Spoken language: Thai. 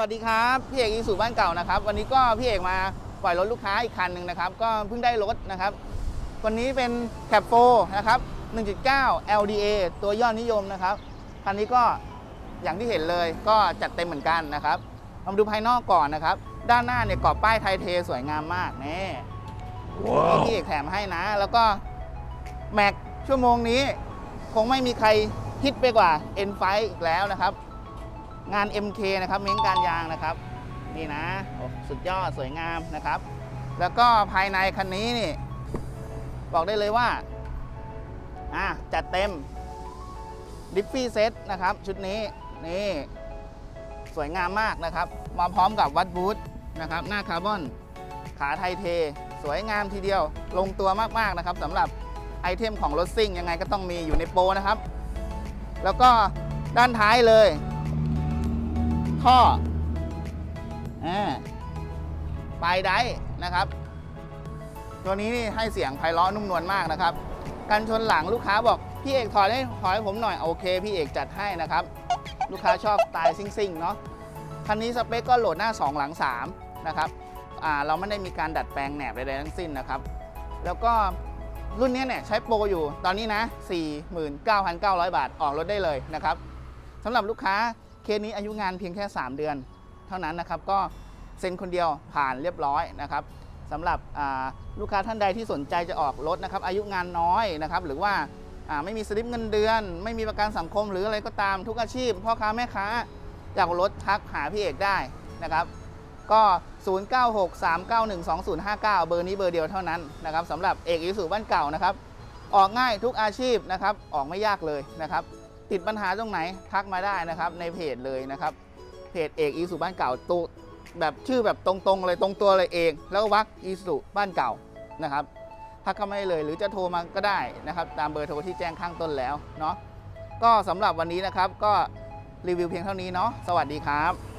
วัสดีครับพี่เอกอีสุบ้านเก่านะครับ วันนี้ก็พี่เอกมาปล่อยรถลูกค้าอีกคันหนึ่งนะครับ ก็เพิ่งได้รถนะครับ วันนี้เป็นแคปโฟนะครับ 1.9 LDA ตัวยอดนิยมนะครับคันนี้ก็อย่างที่เห็นเลยก็จัดเต็มเหมือนกันนะครับเรามาดูภายนอกก่อนนะครับ ด้านหน้าเนี่ยกรอบป้ายไทยเทสวยงามมากนี่นี่พี่เอกแถมให้นะ แล้วก็แม็กชั่วโมงนี้ คงไม่มีใครฮิตไปกว่า N5 อีกแล้วนะครับ งาน MK นะครับเม้งการยางนะครับ นี่นะสุดยอดสวยงามนะครับ แล้วก็ภายในคันนี้นี่บอกได้เลยว่าอะจัดเต็มดิฟฟี่เซตนะครับ ชุดนี้นี่สวยงามมากนะครับ มาพร้อมกับวัดบูทนะครับ หน้าคาร์บอนขาไทเท สวยงามทีเดียว ลงตัวมากๆนะครับสำหรับไอเทมของรถซิ่งยังไงก็ต้องมีอยู่ในโปรนะครับ แล้วก็ด้านท้ายเลย ท่ออ่าปลายไดร์นะครับ ตัวนี้นี่ให้เสียงไพเราะนุ่มนวลมากนะครับ กันชนหลังลูกค้าบอก พี่เอกถอดให้ถอดให้ผมหน่อย โอเค พี่เอกจัดให้นะครับ ลูกค้าชอบสไตล์ซิ่งๆเนาะคันนี้สเปคก็โหลดหน้า 2 หลัง 3 นะครับเราไม่ได้มีการดัดแปลงแหนบใดๆทั้งสิ้นนะครับ แล้วก็รุ่นนี้เนี่ยใช้โปรอยู่ตอนนี้นะ 49,900 บาทออกรถได้เลยนะครับสำหรับลูกค้า เคสนี้อายุงานเพียงแค่ 3 เดือน เท่านั้นนะครับก็เซ็นคนเดียวผ่านเรียบร้อยนะครับสำหรับลูกค้าท่านใดที่สนใจจะออกรถนะครับอายุงานน้อยนะครับหรือว่าไม่มีสลิปเงินเดือน ไม่มีประกันสังคมหรืออะไรก็ตามทุกอาชีพ พ่อค้าแม่ค้าอยากออกรถทักหาพี่เอกได้นะครับก็ 0963912059 เบอร์นี้เบอร์เดียวเท่านั้นนะครับสำหรับเอกอิสุบ้านเก่านะครับ ออกง่ายทุกอาชีพนะครับ ออกไม่ยากเลยนะครับ ติดปัญหาตรงไหนทักมาได้นะครับในเพจเลยนะครับ เพจเอกอีสุบ้านเก่าตูแบบชื่อแบบตรงๆเลยตรงตัวเลยเอง แล้ววักอีสุบ้านเก่านะครับทักเข้ามาได้เลยหรือจะโทรมาก็ได้นะครับ ตามเบอร์โทรที่แจ้งข้างต้นแล้วเนาะก็สำหรับวันนี้นะครับก็รีวิวเพียงเท่านี้เนาะสวัสดีครับ